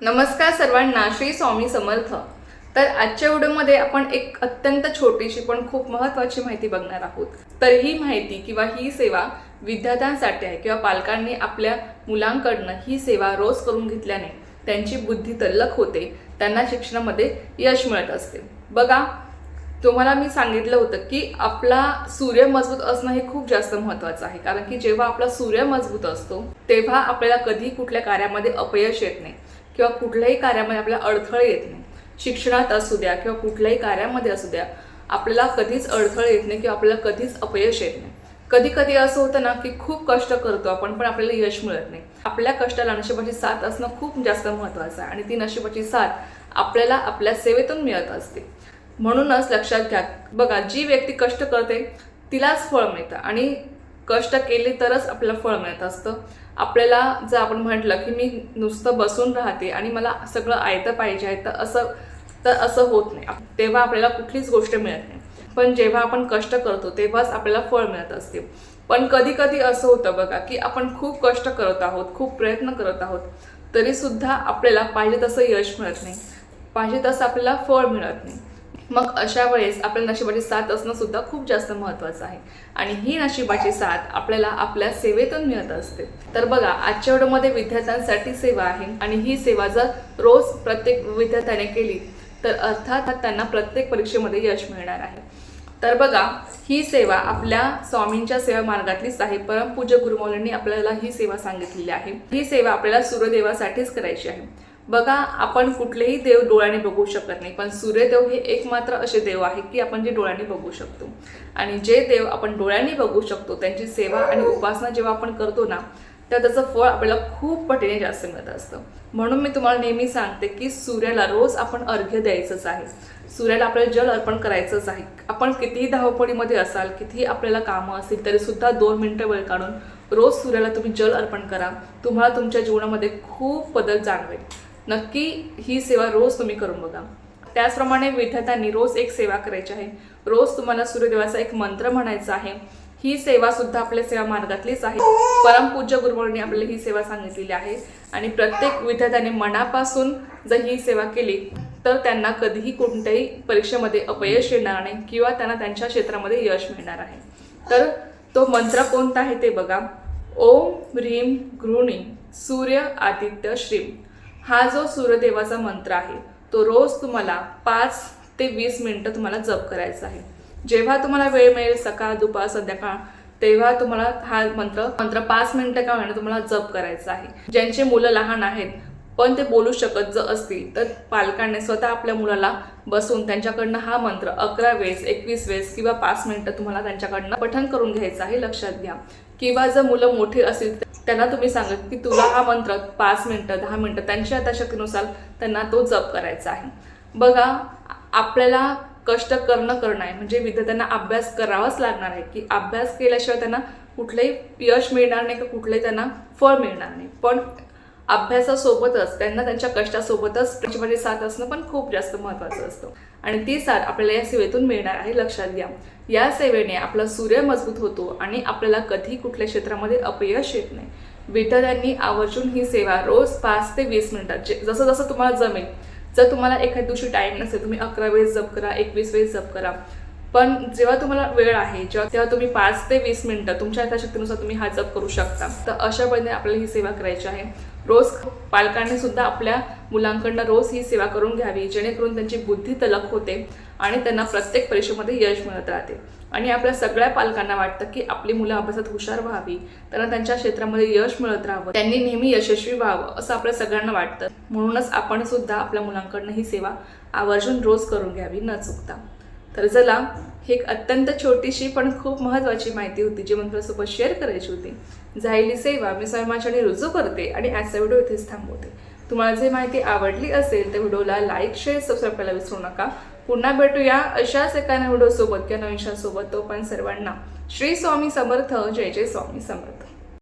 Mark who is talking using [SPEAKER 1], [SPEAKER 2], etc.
[SPEAKER 1] नमस्कार सर्वांना श्री स्वामी समर्थ. तर आजच्या व्हिडिओमध्ये आपण एक अत्यंत छोटीशी पण खूप महत्त्वाची माहिती बघणार आहोत. तर ही माहिती किंवा ही सेवा विद्यार्थ्यांसाठी आहे किंवा पालकांनी आपल्या मुलांकडनं ही सेवा रोज करून घेतल्याने त्यांची बुद्धी तल्लख होते त्यांना शिक्षणामध्ये यश मिळत असते. बघा तुम्हाला मी सांगितलं होतं की आपला सूर्य मजबूत असणं हे खूप जास्त महत्त्वाचं आहे. कारण की जेव्हा आपला सूर्य मजबूत असतो तेव्हा आपल्याला कधी कुठल्या कार्यामध्ये अपयश येत नाही. किंवा कुठल्याही कार्यामध्ये आपल्याला अडथळे येत नाही. शिक्षणात असू द्या किंवा कुठल्याही कार्यामध्ये असू द्या आपल्याला कधीच अडथळे येत नाही किंवा आपल्याला कधीच अपयश येत नाही. कधी कधी असं होतं ना की खूप कष्ट करतो आपण पण आपल्याला यश मिळत नाही. आपल्या कष्टाला नशिबाची साथ असणं खूप जास्त महत्त्वाचं आहे आणि ती नशिबाची साथ आपल्याला आपल्या सेवेतून मिळत असते. म्हणूनच लक्षात घ्या बघा जी व्यक्ती कष्ट करते तिलाच फळ मिळतं आणि कष्ट केले तरच आपल्याला फळ मिळत असतं. आपल्याला जर आपण म्हटलं की मी नुसतं बसून राहते आणि मला सगळं आयतं पाहिजे आहे तर असं तर असं होत नाही. तेव्हा आपल्याला कुठलीच गोष्ट मिळत नाही. पण जेव्हा आपण कष्ट करतो तेव्हाच आपल्याला फळ मिळत असते. पण कधी कधी असं होतं बघा की आपण खूप कष्ट करत आहोत खूप प्रयत्न करत आहोत तरीसुद्धा आपल्याला पाहिजे तसं यश मिळत नाही. पाहिजे तसं आपल्याला फळ मिळत नाही. मग अशा वेळेस आपल्या नशिबाची साथ असणं सुद्धा खूप जास्त महत्त्वाचं आहे. आणि ही नशिबाची साथ आपल्याला आपल्या सेवेतून मिळत असते. तर बघा आजच्या व्हिडिओमध्ये विद्यार्थ्यांसाठी सेवा आहे आणि ही सेवा जर रोज प्रत्येक विद्यार्थ्याने केली तर अर्थात त्यांना प्रत्येक परीक्षेमध्ये यश मिळणार आहे. तर बघा ही सेवा आपल्या स्वामींच्या सेवा मार्गातलीच आहे. परमपूज्य गुरुमौलींनी आपल्याला ही सेवा सांगितलेली आहे. ही सेवा आपल्याला सूर्यदेवासाठीच करायची आहे. बघा आपण कुठलेही देव डोळ्याने बघू शकत नाही पण सूर्यदेव हे एकमात्र असे देव आहे की आपण जे डोळ्याने बघू शकतो. आणि जे देव आपण डोळ्याने बघू शकतो त्यांची सेवा आणि उपासना जेव्हा आपण करतो ना तर त्याचं फळ आपल्याला खूप पटीने जास्त मिळत असतं. म्हणून मी तुम्हाला नेहमी सांगते की सूर्याला रोज आपण अर्घ्य द्यायचंच आहे. सूर्याला आपल्याला जल अर्पण करायचंच आहे. आपण कितीही धावपळीमध्ये असाल कितीही आपल्याला कामं असतील तरी सुद्धा दोन मिनटं वेळ काढून रोज सूर्याला तुम्ही जल अर्पण करा. तुम्हाला तुमच्या जीवनामध्ये खूप बदल जाणवेल. नक्की ही सेवा रोज तुम्ही करून बघा. त्याचप्रमाणे विद्यार्थ्यांनी रोज एक सेवा करायची आहे. रोज तुम्हाला सूर्यदेवाचा एक मंत्र म्हणायचा आहे. ही सेवा सुद्धा आपल्या सेवा मार्गातलीच आहे. परमपूज्य गुरुवांनी आपल्याला ही सेवा सांगितलेली आहे. आणि प्रत्येक विद्यार्थ्याने मनापासून जर ही सेवा केली तर त्यांना कधीही कोणत्याही परीक्षेमध्ये अपयश येणार नाही किंवा त्यांना त्यांच्या क्षेत्रामध्ये यश मिळणार आहे. तर तो मंत्र कोणता आहे ते बघा. ओम ह्रीम गृहिणी सूर्य आदित्य श्रीम हा जो सूर्यदेवाचा मंत्र आहे तो रोज तुम्हाला पाच ते वीस मिनटं तुम्हाला जप करायचा आहे. जेव्हा तुम्हाला वेळ मिळेल सकाळ दुपार संध्याकाळ तेव्हा तुम्हाला हा मंत्र मंत्र पाच मिनटं का होईना तुम्हाला जप करायचा आहे. ज्यांचे मुलं लहान आहेत पण ते बोलू शकत जर असतील तर पालकांनी स्वतः आपल्या मुलाला बसून त्यांच्याकडनं हा मंत्र अकरा वेळेस एकवीस वेळेस किंवा पाच मिनिटं तुम्हाला त्यांच्याकडनं पठण करून घ्यायचं आहे लक्षात घ्या. किंवा जर मुलं मोठी असतील तर त्यांना तुम्ही सांगत की तुला हा मंत्र पाच मिनटं दहा मिनटं त्यांच्या आता त्यांना तो जप करायचा आहे. बघा आपल्याला कष्ट करणं करणं आहे. म्हणजे विद्यार्थ्यांना अभ्यास करावाच लागणार आहे की अभ्यास केल्याशिवाय त्यांना कुठलंही यश मिळणार नाही का कुठलंही त्यांना फळ मिळणार नाही. पण अभ्यासासोबतच त्यांना त्यांच्या कष्टासोबतच त्याच्यामध्ये साथ असणं पण खूप जास्त महत्त्वाचं असतं. आणि ती साथ आपल्याला या सेवेतून मिळणार आहे लक्षात घ्या. या सेवेने आपला सूर्य मजबूत होतो आणि आपल्याला कधी कुठल्या क्षेत्रामध्ये अपयश येत नाही. विद्यार्थ्यांनी आवर्जून ही सेवा रोज पाच ते वीस मिनिटात जे जसं जसं तुम्हाला जमेल जर तुम्हाला एखाद्या दिवशी टाईम नसेल तुम्ही अकरा वेळेस जप करा एकवीस वेळेस जप करा. पण जेव्हा तुम्हाला वेळ आहे जेव्हा तेव्हा तुम्ही पाच ते वीस मिनिटं तुमच्या यथाशक्तीनुसार तुम्ही हा जप करू शकता. तर अशा पद्धतीने आपल्याला ही सेवा करायची आहे. रोज पालकांनी सुद्धा आपल्या मुलांकडनं रोज ही सेवा करून घ्यावी जेणेकरून त्यांची बुद्धी तलक होते आणि त्यांना प्रत्येक परीक्षेमध्ये यश मिळत राहते. आणि आपल्या सगळ्या पालकांना वाटतं की आपली मुलं अभ्यासात हुशार व्हावी त्यांना त्यांच्या क्षेत्रामध्ये यश मिळत राहावं त्यांनी नेहमी यशस्वी व्हावं असं आपल्या सगळ्यांना वाटतं. म्हणूनच आपण सुद्धा आपल्या मुलांकडनं ही सेवा आवर्जून रोज करून घ्यावी न चुकता. तर चला ही एक अत्यंत छोटीशी पण खूप महत्त्वाची माहिती होती जी मला शेअर करायची होती. झालेली सेवा मी स्वयंमाच्याने रुजू करते आणि आजचा व्हिडिओ इथेच थांबवते. तुम्हाला जी माहिती आवडली असेल तर व्हिडिओला लाईक शेअर सबस्क्राईब करायला विसरू नका. पुन्हा भेटूया अशाच एका व्हिडिओसोबत किंवा नवीनशासोबत तो पण सर्वांना श्री स्वामी समर्थ जय जय स्वामी समर्थ.